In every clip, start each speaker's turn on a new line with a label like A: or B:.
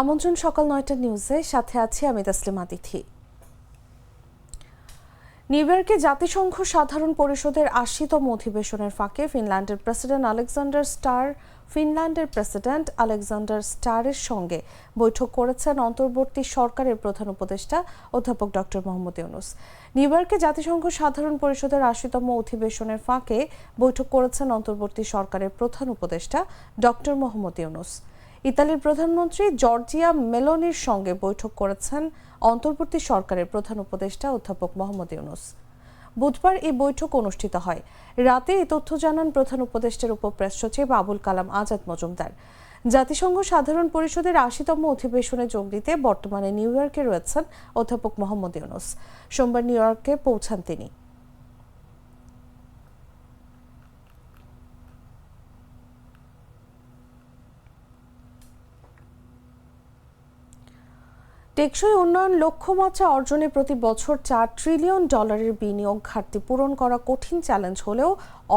A: আমন্ত্রণ সকাল নয়টা নিউজে সাথে আছি আমি তাসলিমা তিথি। নিউ ইয়র্কে জাতিসংঘ সাধারণ পরিষদের আশিতম অধিবেশনের ফাঁকে ফিনল্যান্ডের প্রেসিডেন্ট আলেকজান্ডার স্টার, ফিনল্যান্ডের প্রেসিডেন্ট আলেকজান্ডার স্টারের সঙ্গে বৈঠক করেছেন অন্তর্বর্তী সরকারের প্রধান উপদেষ্টা অধ্যাপক ডক্টর মোহাম্মদ ইউনুস। নিউ ইয়র্কে জাতিসংঘ সাধারণ পরিষদের আশিতম অধিবেশনের ফাঁকে বৈঠক করেছেন অন্তর্বর্তী সরকারের প্রধান উপদেষ্টা ডক্টর মোহাম্মদ ইউনুস। ইতালির প্রধানমন্ত্রী জর্জিয়া মেলোনির সঙ্গে বৈঠক করেছেন অন্তর্বর্তী সরকারের প্রধান উপদেষ্টা অধ্যাপক মোহাম্মদ ইউনুস। বুধবার এই বৈঠক অনুষ্ঠিত হয়। রাতে এই তথ্য জানান প্রধান উপদেষ্টার উপপ্রেস সচিব আবুল কালাম আজাদ মজুমদার। জাতিসংঘ সাধারণ পরিষদের আশিতম অধিবেশনে যোগ দিতে বর্তমানে নিউ ইয়র্কে রয়েছেন অধ্যাপক মোহাম্মদ ইউনুস। সোমবার নিউ ইয়র্কে পৌঁছান তিনি। টেকসই উন্নয়ন লক্ষ্যমাত্রা অর্জনে প্রতি বছর চার ট্রিলিয়ন ডলারের বিনিয়োগ ঘাটতি পূরণ করা কঠিন চ্যালেঞ্জ হলেও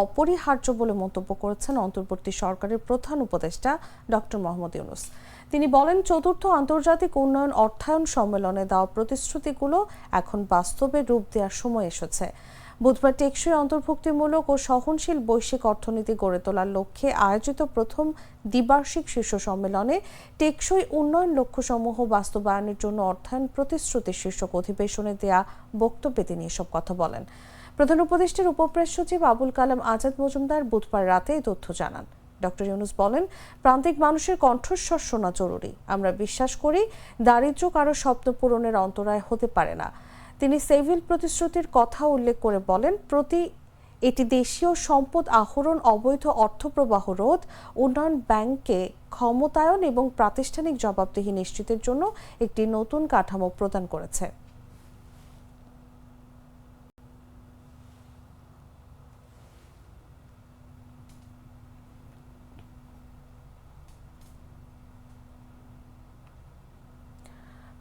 A: অপরিহার্য বলে মন্তব্য করেছেন অন্তর্বর্তী সরকারের প্রধান উপদেষ্টা ডক্টর মোহাম্মদ ইউনুস। তিনি বলেন, চতুর্থ আন্তর্জাতিক উন্নয়ন অর্থায়ন সম্মেলনে দেওয়া প্রতিশ্রুতিগুলো এখন বাস্তবে রূপ দেওয়ার সময় এসেছে। বুধবার টেকসই অন্তর্ভুক্তিমূলক ও সহনশীল বৈশ্বিক অর্থনীতি গড়ে তোলার লক্ষ্যে আয়োজিত প্রথম দ্বিবার্ষিক শীর্ষ সম্মেলনে টেকসই উন্নয়ন লক্ষ্যসমূহ বাস্তবায়নের জন্য অর্থায়ন প্রতিশ্রুতি শীর্ষক অধিবেশনে দেয়া বক্তব্যে তিনি এসব কথা বলেন। প্রধান উপদেষ্টার উপপ্রেস সচিব আবুল কালাম আজাদ মজুমদার বুধবার রাতে এই তথ্য জানান। ডক্টর ইউনুস বলেন, প্রান্তিক মানুষের কণ্ঠস্বর শোনা জরুরি। আমরা বিশ্বাস করি, দারিদ্র্য কারও স্বপ্ন পূরণের অন্তরায় হতে পারে না। তিনি সেভিল প্রতিশ্রুতির কথা উল্লেখ করে বলেন, প্রতি, এটি দেশীয় সম্পদ আহরণ, অবৈধ অর্থপ্রবাহ রোধ, উন্নয়ন ব্যাংককে ক্ষমতায়ন এবং প্রাতিষ্ঠানিক জবাবদিহি নিশ্চিতের জন্য একটি নতুন কাঠামো প্রদান করেছে।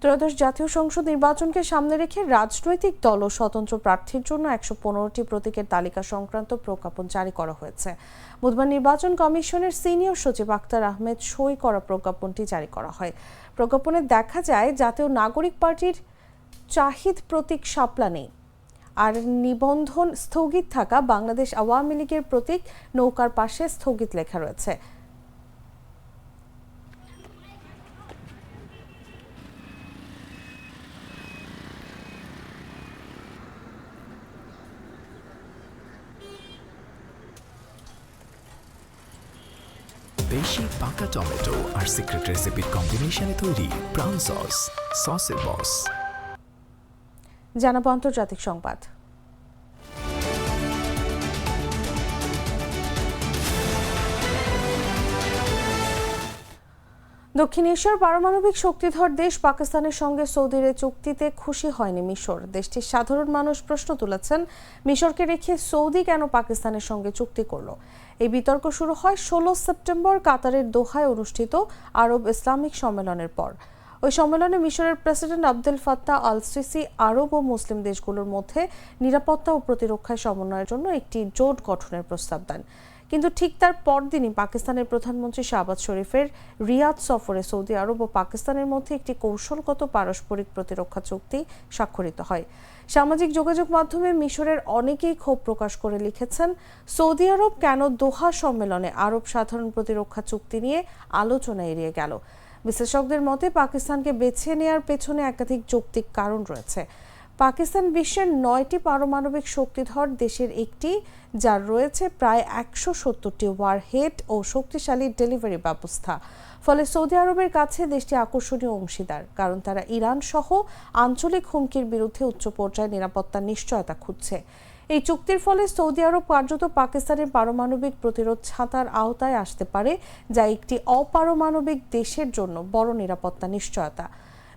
A: ত্রয়োদশ জাতীয় সংসদ নির্বাচনকে সামনে রেখে রাজনৈতিক দল ও স্বতন্ত্র প্রার্থীর জন্য একশো পনেরোটি প্রতীকের তালিকা সংক্রান্ত প্রজ্ঞাপন জারি করা হয়েছে। বুধবার নির্বাচন কমিশনের সিনিয়র সচিব আক্তার আহমেদ সই করা প্রজ্ঞাপনটি জারি করা হয়। প্রজ্ঞাপনে দেখা যায়, জাতীয় নাগরিক পার্টির চাহিদ প্রতীক শাপলা নেই আর নিবন্ধন স্থগিত থাকা বাংলাদেশ আওয়ামী লীগের প্রতীক নৌকার পাশে স্থগিত লেখা রয়েছে।
B: বেশি পাকা টমেটো আর সিক্রেট রেসিপির কম্বিনেশনে তৈরি ব্রাউন সস সসের বস
A: জানাব আন্তর্জাতিক সংবাদ। দক্ষিণ এশিয়ার পারমাণবিক শক্তিধর দেশ পাকিস্তানের সঙ্গে সৌদির চুক্তিতে খুশি হয়নি মিশর। দেশটির সাধারণ মানুষ প্রশ্ন তুলেছেন, মিশরকে রেখে সৌদি কেন পাকিস্তানের সঙ্গে চুক্তি করল? এই বিতর্ক শুরু হয় ষোলো সেপ্টেম্বর কাতারের দোহায় অনুষ্ঠিত আরব ইসলামিক সম্মেলনের পর। ওই সম্মেলনে মিশরের president Abdul Fattah al Sisi আরব ও মুসলিম দেশগুলোর মধ্যে নিরাপত্তা ও প্রতিরক্ষায় সমন্বয়ের জন্য একটি জোট গঠনের প্রস্তাব দেন। কিন্তু ঠিক তার পরদিনই পাকিস্তানের প্রধানমন্ত্রী শাহবাজ শরীফের রিয়াদ সফরে সৌদি আরব ও পাকিস্তানের মধ্যে একটি কৌশলগত পারস্পরিক প্রতিরক্ষা চুক্তি স্বাক্ষরিত হয়। সামাজিক যোগাযোগ মাধ্যমে মিশরের অনেকেই ক্ষোভ প্রকাশ করে লিখেছেন, সৌদি আরব কেন দোহা সম্মেলনে আরব সাধারণ প্রতিরক্ষা চুক্তি নিয়ে আলোচনা এড়িয়ে গেল? বিশেষজ্ঞদের মতে, পাকিস্তানকে বেছে নেয়ার পেছনে একাধিক যৌক্তিক কারণ রয়েছে। পাকিস্তান বিশ্বের নয়টি পারমাণবিক শক্তিধর দেশের একটি, যার রয়েছে প্রায় একশো সত্তরটি ওয়ারহেড ও শক্তিশালী ডেলিভারি ব্যবস্থা। ফলে সৌদি আরবের কাছে দেশটি আকর্ষণীয় অংশীদার, কারণ তারা ইরান সহ আঞ্চলিক হুমকির বিরুদ্ধে উচ্চ পর্যায়ে নিরাপত্তার নিশ্চয়তা খুঁজছে। এই চুক্তির ফলে সৌদি আরব কার্যত পাকিস্তানের পারমাণবিক প্রতিরোধ ছাতার আওতায় আসতে পারে, যা একটি অপারমাণবিক দেশের জন্য বড় নিরাপত্তা নিশ্চয়তা।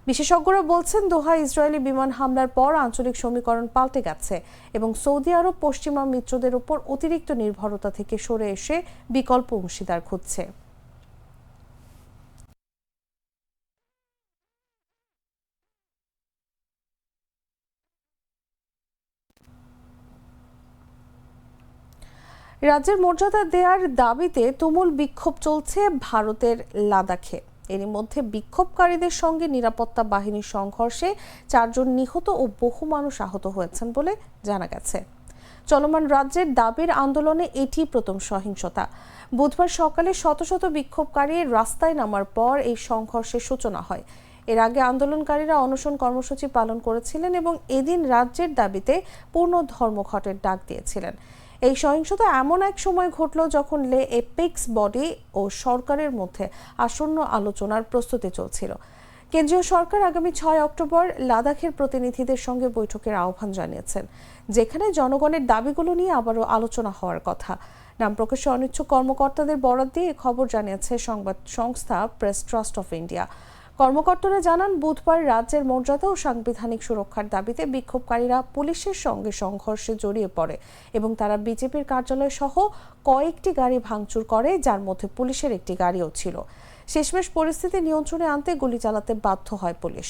A: বিশেষজ্ঞরা বলছেন, দোহা ইসরায়েলি বিমান হামলার পর আঞ্চলিক সমীকরণ পাল্টে গেছে এবং সৌদি আরব পশ্চিমা মিত্রদের উপর অতিরিক্ত নির্ভরতা থেকে সরে এসে বিকল্প অংশীদার খুঁজছে। রাজ্যের মর্যাদা দেওয়ার দাবিতে তুমুল বিক্ষোভ চলছে ভারতের লাদাখে। এরই মধ্যে বিক্ষোভকারীদের সঙ্গে নিরাপত্তা বাহিনীর সংঘর্ষে চারজন নিহত ও বহু মানুষ আহত হয়েছেন বলে জানা গেছে। চলমান রাজ্যের দাবির আন্দোলনে এটি প্রথম সহিংসতা। বুধবার সকালে শত শত বিক্ষোভকারী রাস্তায় নামার পর এই সংঘর্ষের সূচনা হয়। এর আগে আন্দোলনকারীরা অনশন কর্মসূচি পালন করেছিলেন এবং এদিন রাজ্যের দাবিতে পূর্ণ ধর্মঘটের ডাক দিয়েছিলেন। এই সহিংসতা এমন এক সময় ঘটল যখন লে এপিক্স বডি ও সরকারের মধ্যে আসন্ন আলোচনার প্রস্তুতি চলছিল। কেন্দ্রীয় সরকার আগামী ছয় অক্টোবর লাদাখের প্রতিনিধিদের সঙ্গে বৈঠকের আহ্বান জানিয়েছেন, যেখানে জনগণের দাবিগুলো নিয়ে আবারও আলোচনা হওয়ার কথা। নাম প্রকাশে অনিচ্ছুক কর্মকর্তাদের বরাদ দিয়ে খবর জানিয়েছে সংবাদ সংস্থা প্রেস ট্রাস্ট অফ ইন্ডিয়া। কর্মকর্তারা জানান, বুধবার রাজ্যের মর্যাদা ও সাংবিধানিক সুরক্ষার দাবিতে বিক্ষোভকারীরা পুলিশের সঙ্গে সংঘর্ষে জড়িয়ে পড়ে এবং তারা বিজেপির কার্যালয় সহ কয়েকটি গাড়ি ভাঙচুর করে, যার মধ্যে পুলিশের একটি গাড়িও ছিল। শেষমেশ পরিস্থিতি নিয়ন্ত্রণে আনতে গুলি চালাতে বাধ্য হয় পুলিশ।